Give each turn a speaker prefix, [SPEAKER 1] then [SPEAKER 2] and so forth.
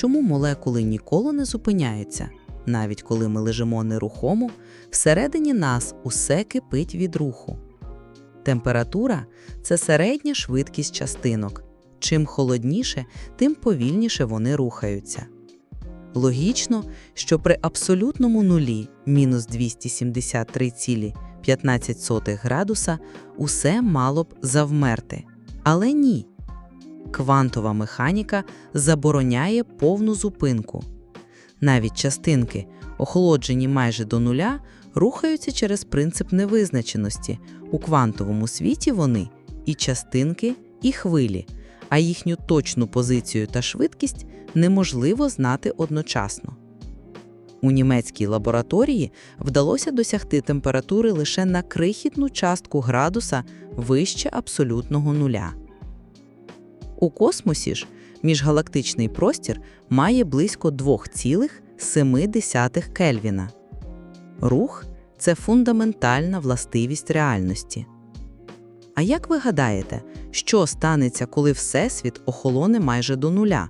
[SPEAKER 1] чому молекули ніколи не зупиняються? Навіть коли ми лежимо нерухомо, всередині нас усе кипить від руху. Температура це середня швидкість частинок. Чим холодніше, тим повільніше вони рухаються. Логічно, що при абсолютному нулі мінус 273,15 градуса усе мало б завмерти. Але ні. Квантова механіка забороняє повну зупинку. Навіть частинки, охолоджені майже до нуля, рухаються через принцип невизначеності. У квантовому світі вони і частинки, і хвилі, а їхню точну позицію та швидкість неможливо знати одночасно. У німецькій лабораторії вдалося досягти температури лише на крихітну частку градуса вище абсолютного нуля. У космосі ж міжгалактичний простір має близько 2,7 Кельвіна. Рух це фундаментальна властивість реальності. А як ви гадаєте, що станеться, коли Всесвіт охолоне майже до нуля?